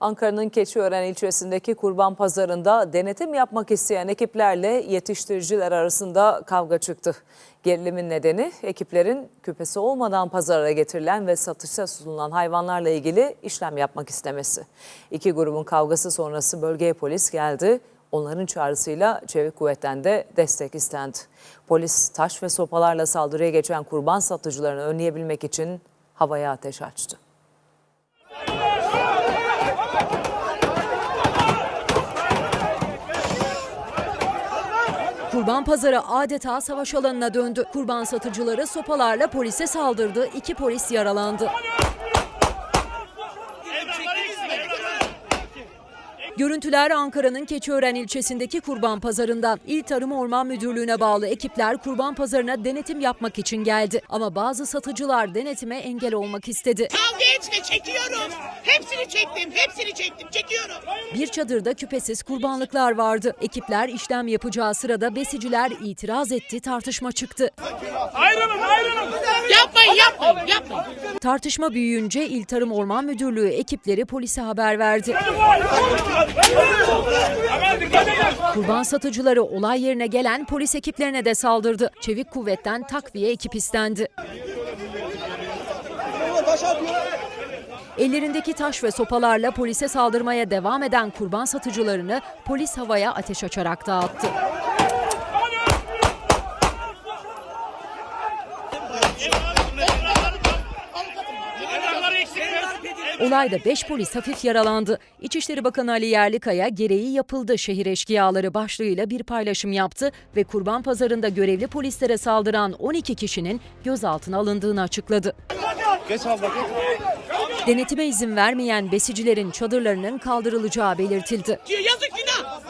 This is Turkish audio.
Ankara'nın Keçiören ilçesindeki kurban pazarında denetim yapmak isteyen ekiplerle yetiştiriciler arasında kavga çıktı. Gerilimin nedeni ekiplerin küpesi olmadan pazara getirilen ve satışa sunulan hayvanlarla ilgili işlem yapmak istemesi. İki grubun kavgası sonrası bölgeye polis geldi. Onların çağrısıyla Çevik Kuvvet'ten de destek istendi. Polis taş ve sopalarla saldırıya geçen kurban satıcılarını önleyebilmek için havaya ateş açtı. Kurban pazarı adeta savaş alanına döndü. Kurban satıcıları sopalarla polise saldırdı. İki polis yaralandı. Görüntüler Ankara'nın Keçiören ilçesindeki kurban pazarından. İl Tarım Orman Müdürlüğü'ne bağlı ekipler kurban pazarına denetim yapmak için geldi. Ama bazı satıcılar denetime engel olmak istedi. Kavga etme çekiyorum. Hepsini çektim, hepsini çektim, çekiyorum. Bir çadırda küpesiz kurbanlıklar vardı. Ekipler işlem yapacağı sırada besiciler itiraz etti, tartışma çıktı. Ayrılın ayrılın. Yapmayın, yapmayın, yapmayın. Tartışma büyüyünce İl Tarım Orman Müdürlüğü ekipleri polise haber verdi. Kurban satıcıları olay yerine gelen polis ekiplerine de saldırdı. Çevik kuvvetten takviye ekip istendi. Ellerindeki taş ve sopalarla polise saldırmaya devam eden kurban satıcılarını polis havaya ateş açarak dağıttı. Olayda 5 polis hafif yaralandı. İçişleri Bakanı Ali Yerlikaya gereği yapıldı şehir eşkıyaları başlığıyla bir paylaşım yaptı ve kurban pazarında görevli polislere saldıran 12 kişinin gözaltına alındığını açıkladı. Denetime izin vermeyen besicilerin çadırlarının kaldırılacağı belirtildi. Yazık günah.